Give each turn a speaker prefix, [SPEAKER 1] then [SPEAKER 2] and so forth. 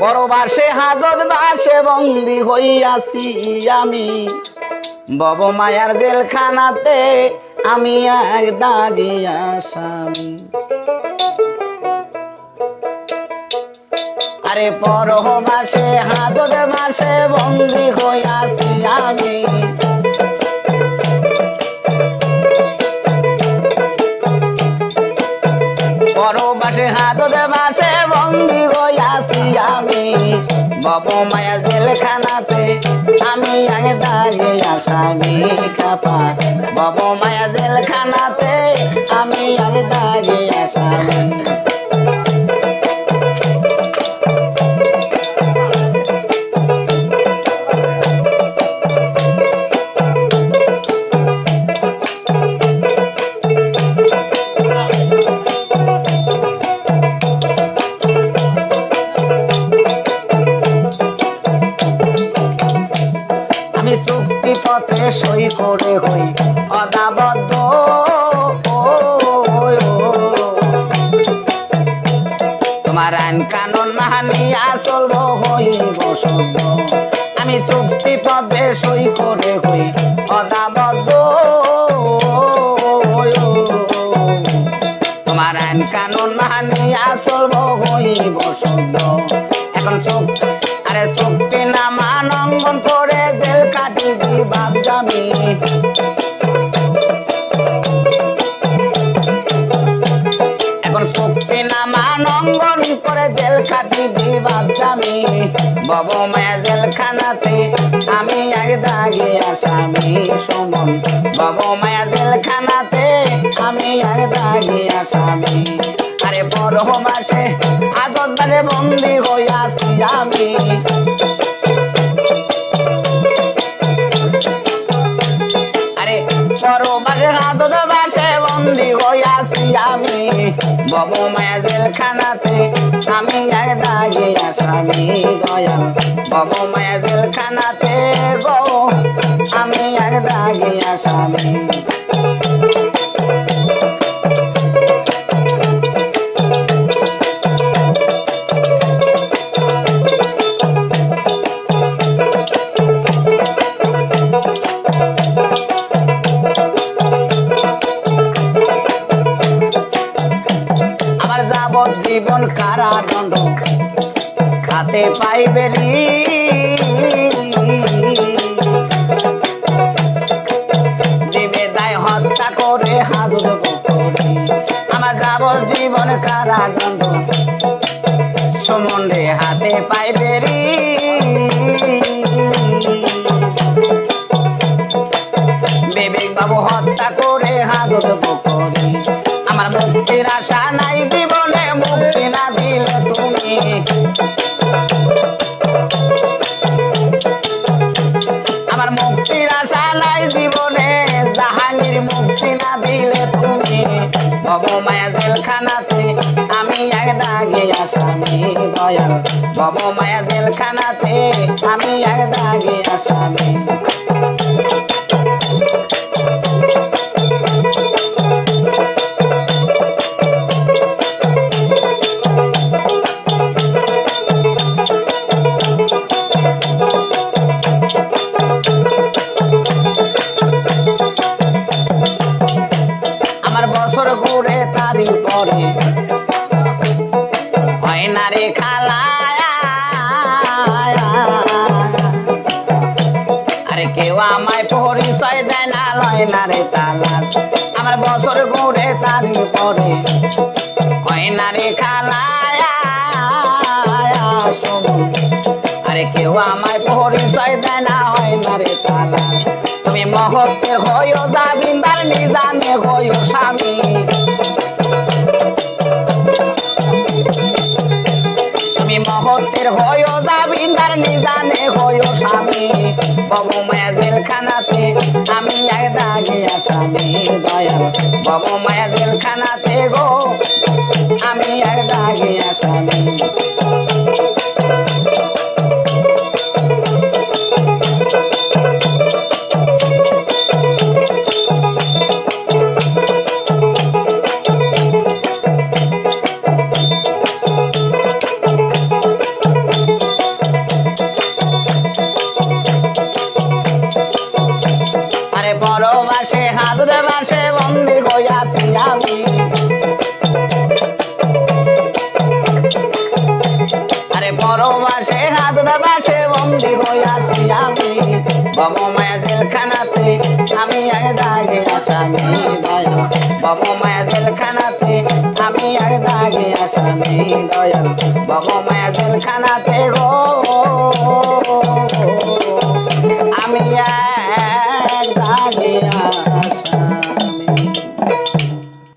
[SPEAKER 1] পরবাসে হাজত বাসে বন্দি হইয়াছি আমি। বব মায়ার জেলখানাতে আমি এক দাগি আসামি। আরে পরবাসে হাজত বাসে বন্দি হইয়াছি আমি। বাব মায়া জেলখানাতে, আমি আগে দাঁড়িয়ে আসামি কাপা বাবু মায়া জেলখানাতে, আমি আগে দাঁড়িয়ে আসামি চুক্তি পত্রে সই করে হই অদাবদ্ধ তোমার আইন কানুন মাহানিয়া চলব হইব সভ্য আমি চুক্তি পত্রে সই করে হই অদাবদ্ধ তোমার আইন কানুন মাহানিয়া চলব হইব সভ্য এখন চোখ জামি এখন চুক্তি না মানঙ্গন করে জেল কাটি দিবাদ জামি বব মায়া জেলখানাতে আমি এক দাগে আসামি সমন। বব মায়া জেলখানাতে আমি এক দাগে আসামি। আরে বড় মাসে বারে বন্দি হইয়াছি আমি। পরবারে হাতত বাসে বন্দি হইয়াছি আমি। বব মায়া জেলখানাতে আমি এক দাগে আসামি দয়াল বব মায়া জেলখানাতে গো, আমি এক দাগে আসামি। যাবজ্জীবন কারাদণ্ড। হাতে পাইবে দেবে দায় হত্যা করে হাজুর আমার যাব জীবন কারাদণ্ড। সমন্ডে হাতে পাইবে রি আশা নাই জীবনে মুক্তি না দিলে তুমি। আমার মুক্তির আশা নাই জীবনে, জাহাঙ্গীর মুক্তি না দিলে তুমি। মায়া জেলখানাতে আমি এক দাগে আসামি, দয়াল। মায়া জেলখানাতে আমি এক দাগে আসামি। বছর ঘুরে তারি পরে। খালা আরে কেউ আমায় পরিচয় দেয় না লয় না রে তালা আমার বছর ঘুরে তারি পরে। হয় না আরে কেউ আমায় পরিচয় দেয় না হয় না রে তালা তুমি মহত্বের হইও দাবিন্দার নিজামে বাবু মায়া জেলখানাতে আমি এক দাগে আসামি দয়াল। বাবু মায়া জেলখানাতে বাবু মায়া জেলখানাতে আমি এক দাগে আসামি দয়াল বাবু মায়া জেলখানাতে আমি এক দাগে আসামি দয়াল বাবু মায়া জেলখানাতে গো